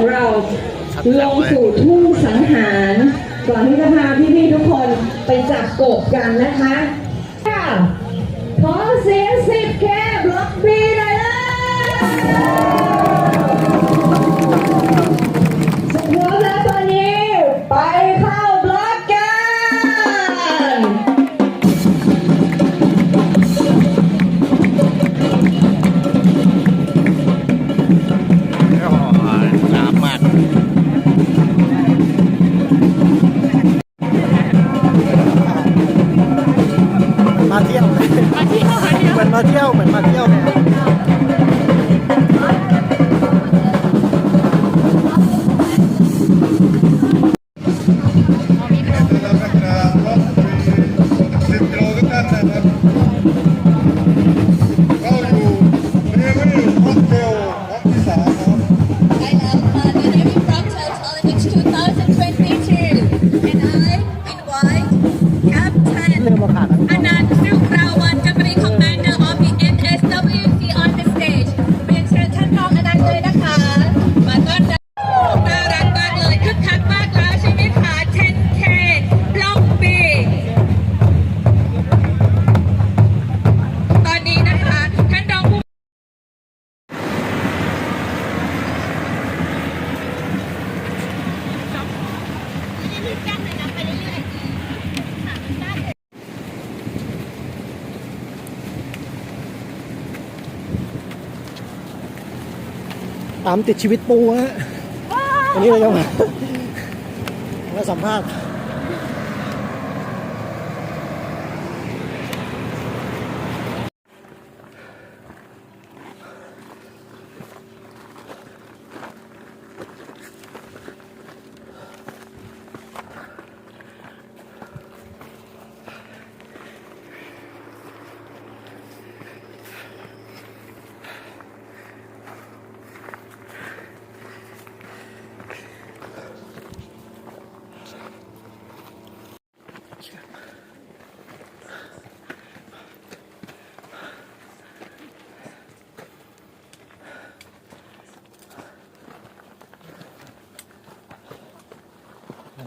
ของเราลงสู่ทุ่งสังหารก่อนที่จะพาพี่ๆทุกคนไปจับกบกันนะคะค่ะขอเสียงสิบแคบล็อกบีหน่อยเลยามติดชีวิตปูฮะวันนี้เราจะมามาสัมภาษณ์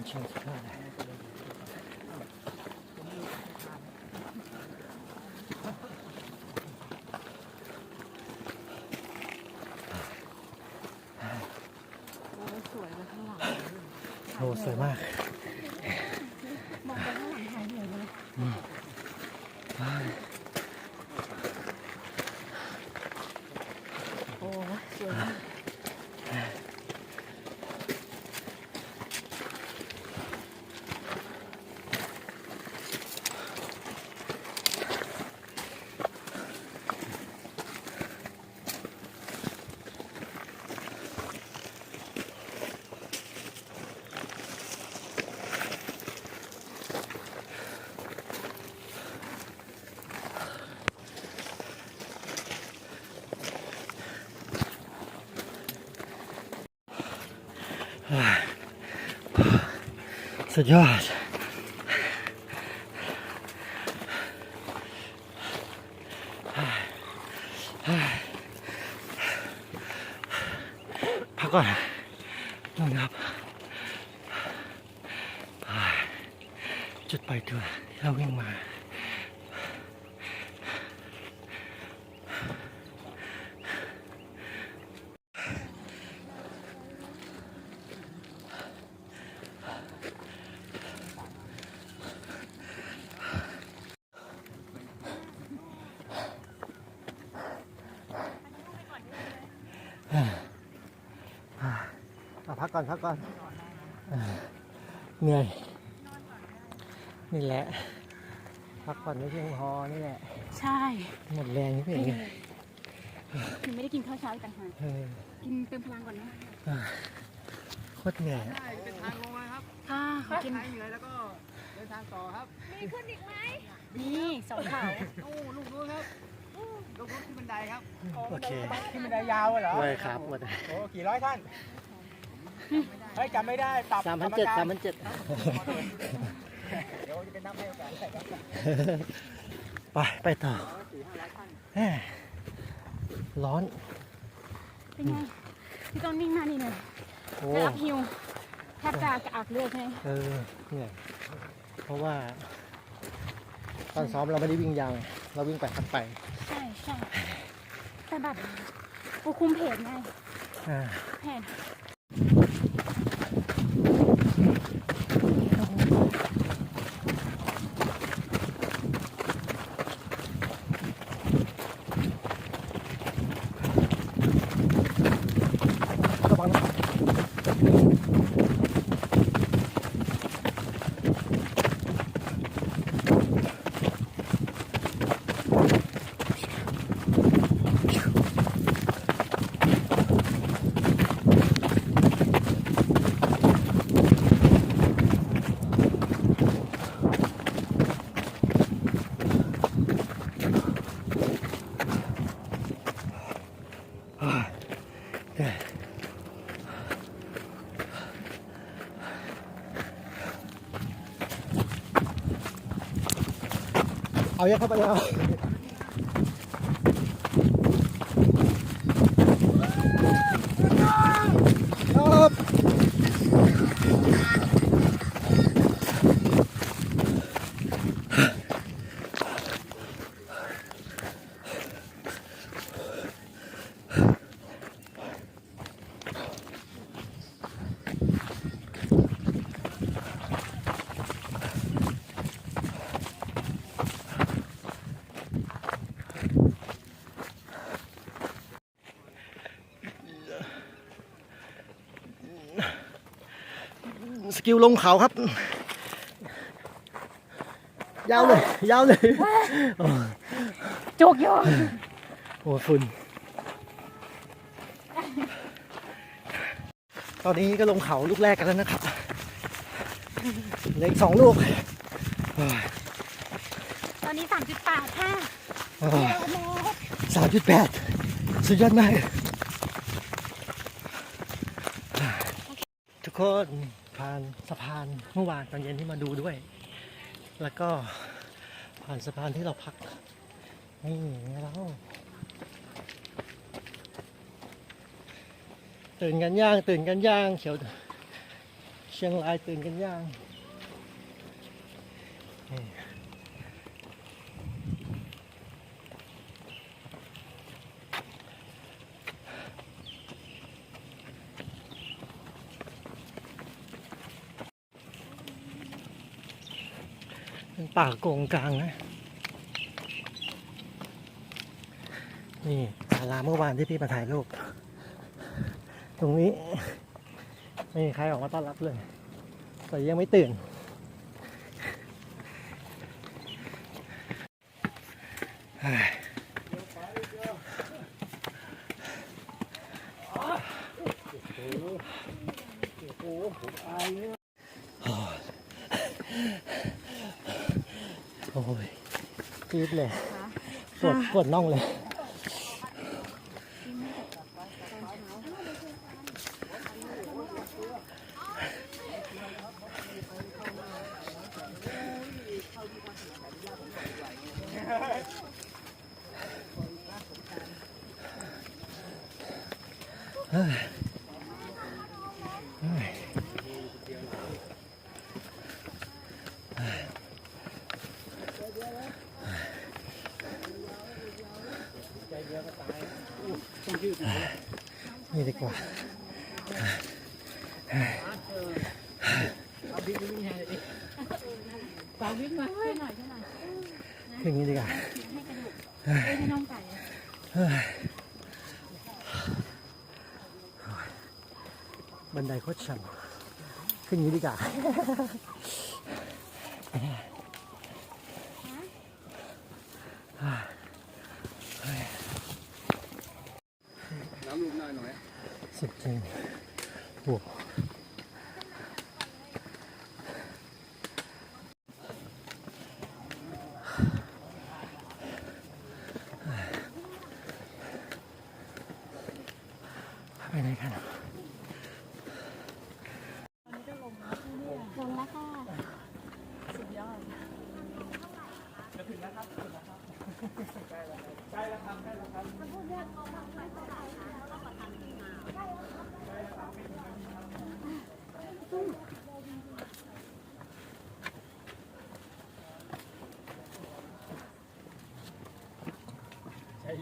มันเชิงสัมภาโอ้สวยมาก สุดยอด พักก่อนนู่นครับ จุดไปล่อยตัวเราวิ่งมา กก่อนพักก่อนอ่าเหนื่อย นี่แหละ พักผ่อนไม่เพียงพอนี่แหละ ใช่หมดแรงนี่เองคือไม่ได้กินข้าวเช้าอีกต่างหากเออกินเติมพลังก่อนนะโคตรเหนื่อยอะค่ะขอกินนี่สองขาวโอเคที่มันได้ยาวเหรอด้วยครับหมดโอ้กี่ร้อยท่าน เฮ้ยจำไม่ได้ปรับสามพันเจ็ดกรสามรพันเจ็ดเดี๋ยวจะเป็นนับให้โอกาสไปไปต่อแหม่ร้อน เป็นไงพี่ต้นวิ่งมานี่เลยโอ้แต่อัพฮิวแทบจะกระอักเลือดใช่ไหมเออเหนื่อยเพราะว่า ตอนซ้อมเราไม่ได้วิ่งยาวไงเราวิ่งไปพักไป ใช่ใช่แต่แบบกูคุมเพจไงอ่าเพจ เอายังเข้าไปแล้วครับ สกิลลงเขาครับ ยาวเลย ยาวเลยโอ้จุกอยู่โหฝุ่น ตอนนี้ก็ลงเขาลูกแรกกันแล้วนะครับเหลืออีกสองลูกโอ้ยตอนนี้สามจุดแปดค่ะสามจุดแปดสุดยอดมากทุกคน ผ่านสะพานเมื่อวานตอนเย็นที่มาดูด้วย แล้วก็ผ่านสะพานที่เราพัก นี่แล้วตื่นกันย่างตื่นกันย่างเขียวเชียงรายตื่นกันย่างนี่ เป็นป่าโกงกลางนะ นี่ศาลาเมื่อวานที่พี่มาถ่ายรูป ตรงนี้ ไม่มีใครออกมาต้อนรับเลย แต่ยังไม่ตื่นเฮ้ยโอ้ย จี๊ดเลยปวดปวดน่องเลยนี่ดี กว่าปาวิ่งมาช่วยหน่อยช่วยหน่อยอย่างนี้ดีกว่าให้กระดูกให้น้องไก่บันไดโคตรชันขึ้นอย่างนี้ดีกว่า น้ำลูกหน่อยหน่อย สุดจริงโอ้ไปไหนกัน ลงแล้วค่ะสุดยอด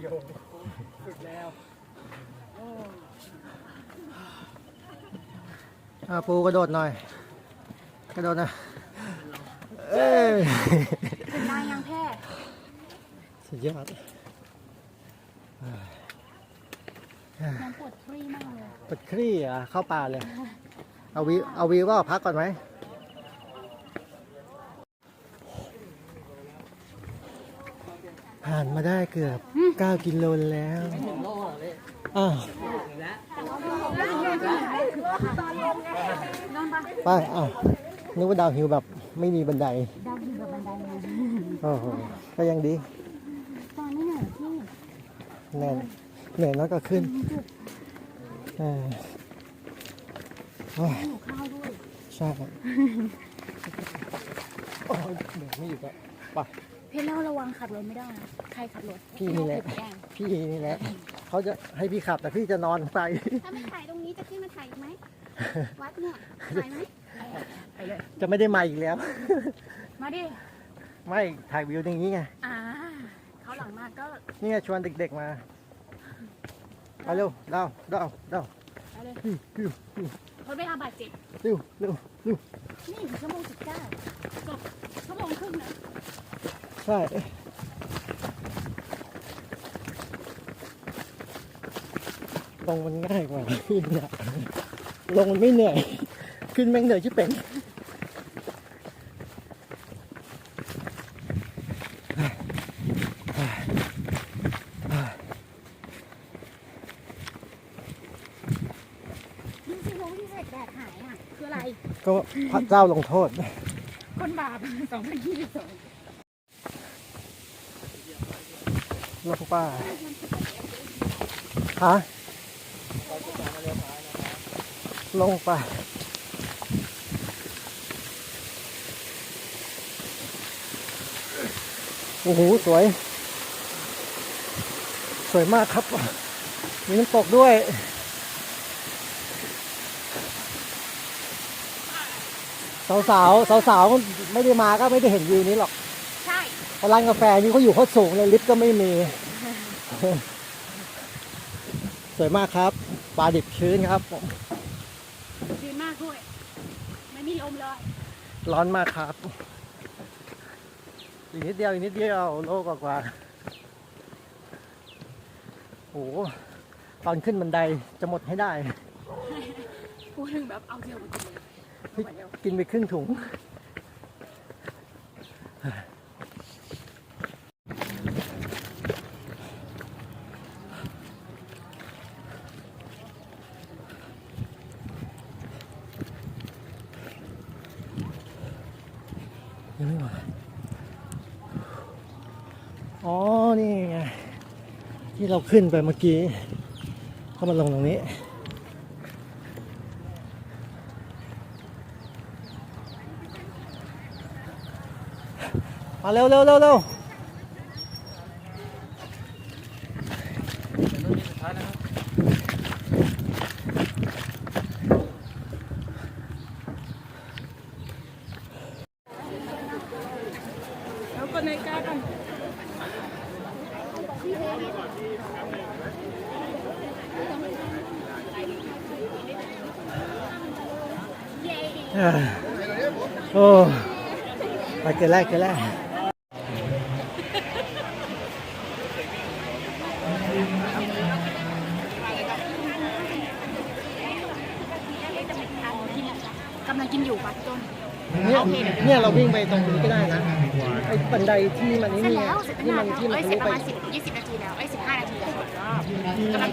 โยสุดแล้วอ่าปูกระโดดหน่อย กระโดดนะ เอ้ยเป็นนายยังแพร่สุดยอดน้ำปวดครี่มากเลยปวดคลี่อะเข้าป่าเลย เอาวิวเอาวิวว่าพักก่อนไหม ผ่านมาได้เกือบ 9 กิโลแล้วอ้าวไปอ้าวนึกว่าดาวหิวแบบไม่มีบันไดดาวอยู่กับบันไดไงโอ้โหก็ยังดีตอนไม่เหนื่อยพี่แน่นเหนื่อยน้อยก็ขึ้นเออโอ้ยหิวข้าวด้วยใช่โอ้ยเหนื่อยไม่อยู่แล้วไปเพชรเล่าระวังขับรถไม่ได้นะใครขับรถพี่นี่แหละเผ็ดแกล้งพี่นี่แหละเขาจะให้พี่ขับแต่พี่จะนอนไป ถ้าไม่ถ่ายตรงนี้จะขึ้นมาถ่ายอีกไหม วัดเนี่ยถ่ายไหมจะไม่ได้มาอีกแล้ว มาดิ ไม่ถ่ายวิวอย่างนี้ไงอ่าเขาวหลังมาก็นี่ไงชวนเด็กๆมาไปเร็วเดาเดาเดาไปเลยเร็วเร็วคนไม่เอาบาดเจ็บเร็วเร็วเร็วนี่ถึงชั่วโมงสิบเก้าจบชั่วโมงครึ่งนะ ใช่ลงมันง่ายกว่าพี่เนี่ยลงมันไม่เหนื่อย ขึ้นแม่งเหนื่อยที่เป็นจริงที่เสกแดดหายอะ คืออะไร ก็พระเจ้าลงโทษ คนบาป 2022 ลงไปฮะลงไปโอ้โหสวย สวยมากครับ มีน้ำตกด้วย สาวสาวสาวสาวไม่ได้มาก็ไม่ได้เห็นวิวนี้หรอก ราะร้านกาแฟนี่เขาอยู่โคตรสูงเลยลิฟต์ก็ไม่มี สวยมากครับ ปลาดิบชื้นครับผมยืนมากด้วย ไม่มีลมเลย ร้อนมากครับ อีกนิดเดียวอีกนิดเดียวโลกว่าๆโอ้โหตอนขึ้นบันไดจะหมดให้ได้ พูดถึงแบบเอาเดียวไปกินเลยพี่กินไปครึ่งถุงยังไม่หมดอ๋อ นี่ไง ที่ เราขึ้นไปเมื่อกี้ก็มาลงตรงนี้ มาเร็วเร็วเร็วเร็วก็ในกล้ากัน อ่า โอ้ไปเกินแรกเกินแรกกำลังกินอยู่ปัดต้น เนี่ยเนี่ยเราวิ่งไปตรงนี้ก็ได้นะไอ้บันไดที่มันนี่เสร็จนี่ไงแล้วเสร็จตั้งที่นามันนแล้วที่มันเอ้ยทะเสร็ลุจประไปมาณสิบยี่สิบนาทีแล้วเอ้ยสิบห้านาทีแล้วกำลัง